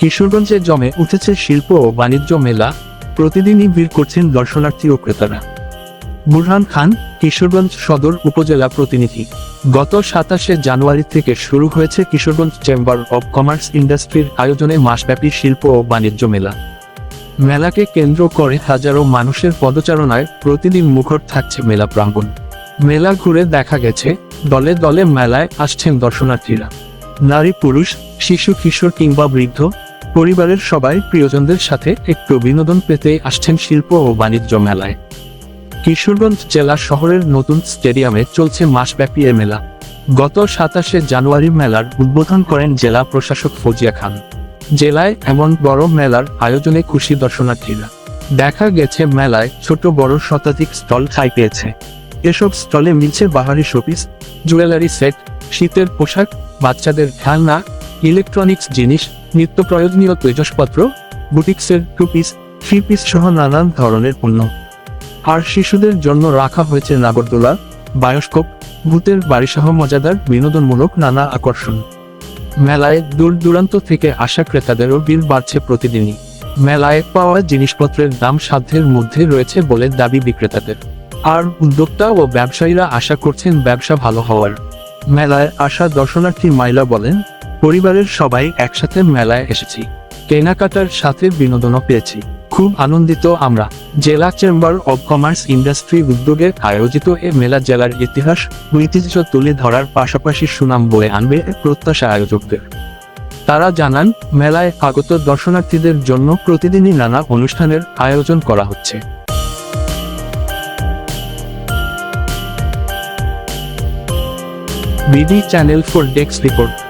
কিশোরগঞ্জে জমে উঠেছে শিল্প ও বাণিজ্য মেলা। প্রতিদিনই ভিড় করছেন দর্শনার্থী ও ক্রেতারা। বুরহান খান, কিশোরগঞ্জ সদর উপজেলা প্রতিনিধি। গত সাতাশে জানুয়ারি থেকে শুরু হয়েছে কিশোরগঞ্জ চেম্বার অব কমার্স ইন্ডাস্ট্রির আয়োজনে মাসব্যাপী শিল্প ও বাণিজ্য মেলা। মেলাকে কেন্দ্র করে হাজারো মানুষের পদচারণায় প্রতিদিন মুখর থাকছে মেলা প্রাঙ্গণ। মেলা ঘুরে দেখা গেছে, দলে দলে মেলায় আসছেন দর্শনার্থীরা। নারী পুরুষ, শিশু, কিশোর কিংবা বৃদ্ধ পরিবারের সবাই প্রিয়জনদের সাথে একটু বিনোদন পেতে আসছেন শিল্প ও বাণিজ্য মেলায়। কিশোরগঞ্জ জেলা শহরের নতুন স্টেডিয়ামে চলছে মাসব্যাপী এ মেলা। গত সাতাশে জানুয়ারি মেলার উদ্বোধন করেন জেলা প্রশাসক ফজিয়া খান। জেলায় এমন বড় মেলার আয়োজনে খুশি দর্শনার্থীরা। দেখা গেছে মেলায় ছোট বড় শতাধিক স্টল ঠাঁই পেয়েছে। এসব স্টলে মিলছে বাহারি শোপিস, জুয়েলারি সেট, শীতের পোশাক, বাচ্চাদের খেলনা, ইলেকট্রনিক্স জিনিস নিত্য প্রয়োজনীয় তেজসপত্র, বুটিক্সের টু পিস থ্রি পিস সহ নানান ধরনের পণ্য। আর শিশুদের জন্য রাখা হয়েছে নাগরদোলা, বায়োস্কোপ, ভূতের বাড়িসহ মজাদার, বিনোদনমূলক নানা আকর্ষণ। মেলায় দূর দূরান্ত থেকে আসা ক্রেতাদেরও ভিড় বাড়ছে প্রতিদিনই। মেলায় পাওয়া জিনিসপত্রের দাম সাধ্যের মধ্যে রয়েছে বলে দাবি বিক্রেতাদের। আর উদ্যোক্তা ও ব্যবসায়ীরা আশা করছেন ব্যবসা ভালো হওয়ার। মেলায় আসা দর্শনার্থী মাইলা বলেন পরিবারের সবাই একসাথে মেলায় এসেছি। কেনাকাটার সাথে বিনোদনও পেয়েছি। খুব আনন্দিত আমরা। জেলা চেম্বার অব কমার্স ইন্ডাস্ট্রি উদ্যোগে আয়োজিত এ মেলা জেলার ইতিহাস, ঐতিহ্য তুলে ধরার পাশাপাশি সুনাম বয়ে আনবে প্রত্যাশা আয়োজকদের। তারা জানান, মেলায় আগত দর্শনার্থীদের জন্য প্রতিদিনই নানা অনুষ্ঠানের আয়োজন করা হচ্ছে। BD channel for desk report.